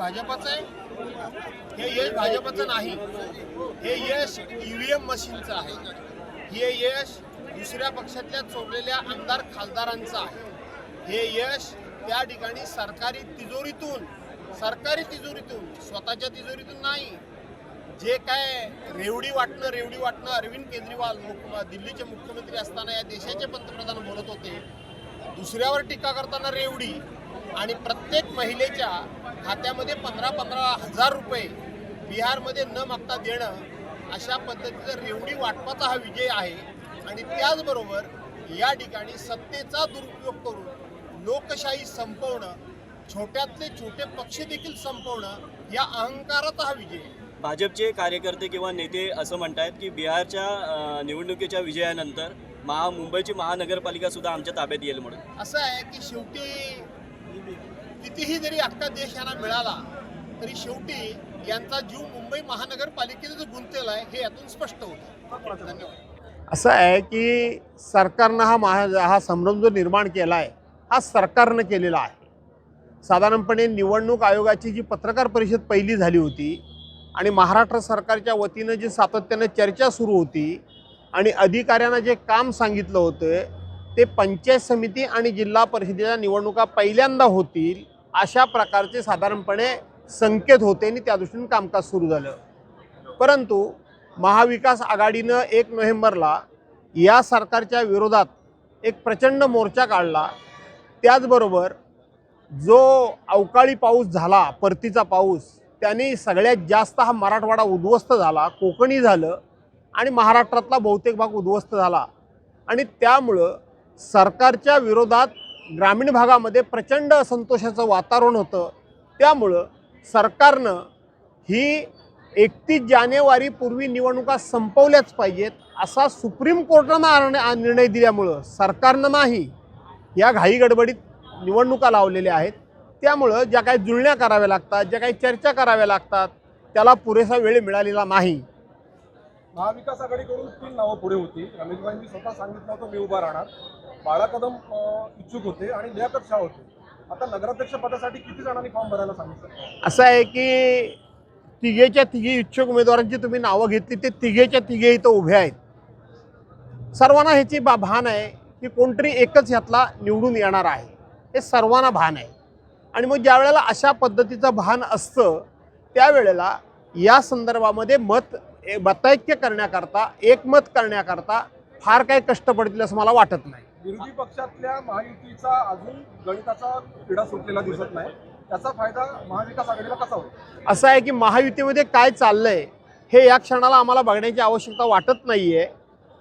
भाजपचं आहे? हे यश भाजपचं नाही. हे यश ईव्हीएम मशीनचं आहे. हे यश दुसऱ्या पक्षातल्या चोरलेल्या आमदार खासदारांचं आहे. हे यश त्या ठिकाणी सरकारी तिजोरीतून सरकारी तिजोरीतून स्वतःच्या तिजोरीतून नाही. जे काय रेवडी वाटणं रेवडी वाटणं अरविंद केजरीवाल दिल्लीचे मुख्यमंत्री असताना या देशाचे पंतप्रधान बोलत होते दुसऱ्यावर टीका करताना रेवडी आणि प्रत्येक महिलेच्या खात्यामध्ये पंधरा पंधरा हजार रुपये बिहारमध्ये न मागता देणं अशा पद्धतीचा रेवडी वाटपाचा हा विजय आहे. आणि त्याचबरोबर या ठिकाणी सत्तेचा दुरुपयोग करून लोकशाही संपवणं छोट्यातले छोटे पक्ष देखील संपवणं या अहंकाराचा हा विजय आहे. भाजपचे कार्यकर्ते किंवा नेते असं म्हणतायत की बिहारच्या निवडणुकीच्या विजयानंतर महा मुंबईची महानगरपालिका सुद्धा आमच्या ताब्यात येईल म्हणून. असं आहे की शेवटी कितीही जरी अख्खा देश यांना मिळाला तरी शेवटी यांचा जीव मुंबई महानगरपालिकेने जो गुंतलेला आहे हे यातून स्पष्ट होतं. धन्यवाद. असं आहे की सरकारनं हा महा हा संभ्रम जो निर्माण केला आहे हा सरकारनं केलेला आहे. साधारणपणे निवडणूक आयोगाची जी पत्रकार परिषद पहिली झाली होती आणि महाराष्ट्र सरकारच्या वतीनं जी सातत्यानं चर्चा सुरू होती आणि अधिकाऱ्यांना जे काम सांगितलं होतं ते पंचायत समिती आणि जिल्हा परिषदेच्या निवडणुका पहिल्यांदा होतील अशा प्रकारचे साधारणपणे संकेत होते आणि त्या दृष्टीने कामकाज सुरू झालं. परंतु महाविकास आघाडीनं एक नोव्हेंबरला या सरकारच्या विरोधात एक प्रचंड मोर्चा काढला. त्याचबरोबर जो अवकाळी पाऊस झाला परतीचा पाऊस त्याने सगळ्यात जास्त हा मराठवाडा उद्ध्वस्त झाला कोकणी झालं आणि महाराष्ट्रातला बहुतेक भाग उद्ध्वस्त झाला. आणि त्यामुळं सरकारच्या विरोधात ग्रामीण भागामध्ये प्रचंड असंतोषाचं वातावरण होतं. त्यामुळं सरकारनं ही एकतीस जानेवारीपूर्वी निवडणुका संपवल्याच पाहिजेत असा सुप्रीम कोर्टानं निर्णय दिल्यामुळं सरकारनं नाही या घाई गडबडीत निवडणुका लावलेल्या आहेत. त्यामुळं ज्या काही जुळण्या कराव्या लागतात ज्या काही चर्चा कराव्या लागतात त्याला पुरेसा वेळ मिळालेला नाही. महाविकास आघाडीकडून तीन नावं पुढे होती. रमेशभाईंनी स्वतः सांगितलं होतं मी उभा राहणार. बाळा कदम इच्छुक होते आणि लियाकत शाह होते. आता नगराध्यक्ष पदासाठी किती जणांनी फॉर्म भरायला सांगितलं? असं आहे की तिघेच्या तिघे इच्छुक उमेदवारांची तुम्ही नावं घेतली ते तिघेच्या तिघे इथं उभे आहेत. सर्वांना ह्याची बा भान आहे की कोणतरी एकच ह्यातला निवडून येणार आहे. हे सर्वांना भान आहे. आणि मग ज्या वेळेला अशा पद्धतीचं भान असतं त्यावेळेला या संदर्भामध्ये मत मतैक्य करण्याकरता एकमत करण्याकरता फार काही कष्ट पडतील असं मला वाटत नाही. विरोधी पक्षातल्या महायुतीचा अजून गणिताचा पिढा सुटलेला दिसत नाही. त्याचा फायदा महाविकास आघाडीला कसा होईल? असं आहे की महायुतीमध्ये काय चाललंय हे या क्षणाला आम्हाला बघण्याची आवश्यकता वाटत नाहीये.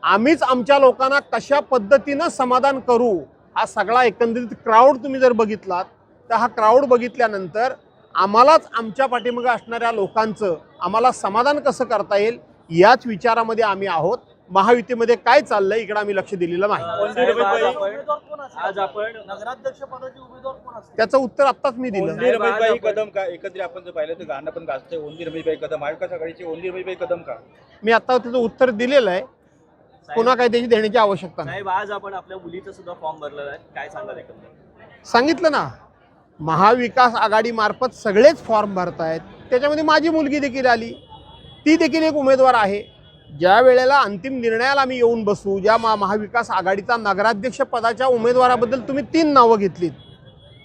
आम्हीच आमच्या लोकांना कशा पद्धतीनं समाधान करू हा सगळा एकंदरीत क्राऊड तुम्ही जर बघितलात तर हा क्राऊड बघितल्यानंतर आम्हालाच आमच्या पाठीमागे असणाऱ्या लोकांचं आम्हाला समाधान कसं करता येईल याच विचारामध्ये आम्ही आहोत. महायुतीमध्ये काय चाललंय इकडे आम्ही लक्ष दिलेलं नाही. अं, साहेब, आज आपण- आज आपण नगराध्यक्ष पदाचे उमेदवार कोण असतील त्याचं उत्तर आत्ताच मी दिलं. आपण- कदम का? एकत्रित आपण जर पाहिलं तर गाणं पण गाजतंय. ओनली रमेशभाई कदम. महाविकास आघाडीचे ओनली रमेशभाई कदम का? मी आता त्याचं उत्तर दिलेलं आहे. पुन्हा काही त्याची देण्याची आवश्यकता नाही. साहेब आज आपण आपल्या मुलीचा सुद्धा फॉर्म भरलेला आहे. काय सांगाल एकंदर सांगितलं ना महाविकास आघाडीमार्फत सगळेच फॉर्म भरतायत. त्याच्यामध्ये माझी मुलगी देखील आली. ती देखील एक उमेदवार आहे. ज्या वेळेला अंतिम निर्णयाला आम्ही येऊन बसू ज्या महा महाविकास आघाडीचा नगराध्यक्ष पदाच्या उमेदवाराबद्दल तुम्ही तीन नावं घेतलीत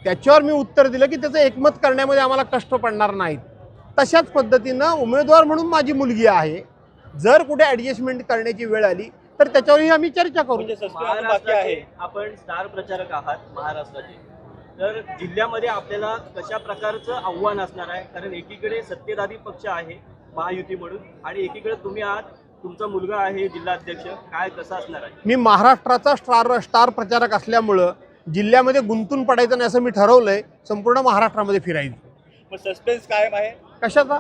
त्याच्यावर मी उत्तर दिलं की त्याचं एकमत करण्यामध्ये आम्हाला कष्ट पडणार नाहीत. तशाच पद्धतीनं उमेदवार म्हणून माझी मुलगी आहे. जर कुठे ॲडजस्टमेंट करण्याची वेळ आली तर त्याच्यावरही आम्ही चर्चा करू. म्हणजे आहे. आपण स्टार प्रचारक आहात महाराष्ट्राचे. तर जिल्ह्यामध्ये आपल्याला कशा प्रकारचं आव्हान असणार आहे? कारण एकीकडे सत्तेधारी पक्ष आहे महायुती म्हणून आणि एकीकडे तुम्ही आहात तुमचा मुलगा आहे जिल्हा अध्यक्ष काय कसं असणार आहे? मी महाराष्ट्राचा स्टार स्टार प्रचारक असल्यामुळं जिल्ह्यामध्ये गुंतून पडायचं नाही असं मी ठरवलंय. संपूर्ण महाराष्ट्रामध्ये फिरायचं. मग सस्पेन्स कायम आहे? कशाचा?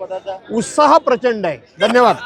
पदाचा. उत्साह प्रचंड आहे. धन्यवाद.